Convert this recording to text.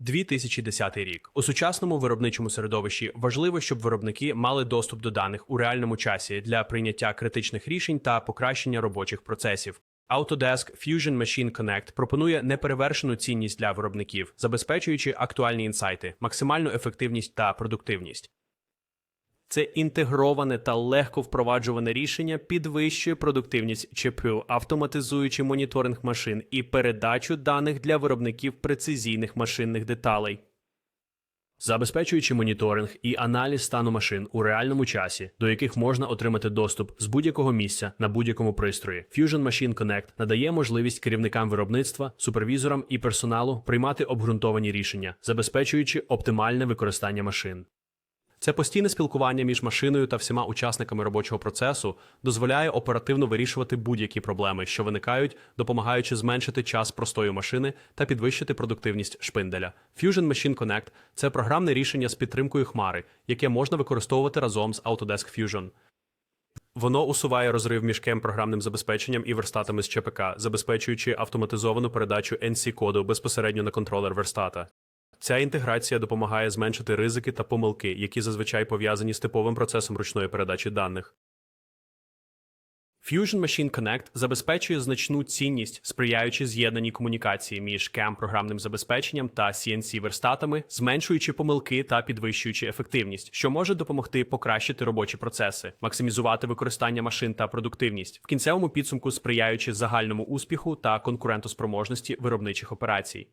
2010 рік у сучасному виробничому середовищі важливо, щоб виробники мали доступ до даних у реальному часі для прийняття критичних рішень та покращення робочих процесів. Autodesk Fusion Machine Connect пропонує неперевершену цінність для виробників, забезпечуючи актуальні інсайти, максимальну ефективність та продуктивність. Це інтегроване та легко впроваджуване рішення підвищує продуктивність ЧПУ, автоматизуючи моніторинг машин і передачу даних для виробників прецизійних машинних деталей. Забезпечуючи моніторинг і аналіз стану машин у реальному часі, до яких можна отримати доступ з будь-якого місця на будь-якому пристрої, Fusion Machine Connect надає можливість керівникам виробництва, супервізорам і персоналу приймати обґрунтовані рішення, забезпечуючи оптимальне використання машин. Це постійне спілкування між машиною та всіма учасниками робочого процесу дозволяє оперативно вирішувати будь-які проблеми, що виникають, допомагаючи зменшити час простої машини та підвищити продуктивність шпинделя. Fusion Machine Connect – це програмне рішення з підтримкою хмари, яке можна використовувати разом з Autodesk Fusion. Воно усуває розрив між кем програмним забезпеченням і верстатами з ЧПК, забезпечуючи автоматизовану передачу NC-коду безпосередньо на контролер верстата. Ця інтеграція допомагає зменшити ризики та помилки, які зазвичай пов'язані з типовим процесом ручної передачі даних. Fusion Machine Connect забезпечує значну цінність, сприяючи з'єднаній комунікації між CAM програмним забезпеченням та CNC верстатами, зменшуючи помилки та підвищуючи ефективність, що може допомогти покращити робочі процеси, максимізувати використання машин та продуктивність, в кінцевому підсумку сприяючи загальному успіху та конкурентоспроможності виробничих операцій.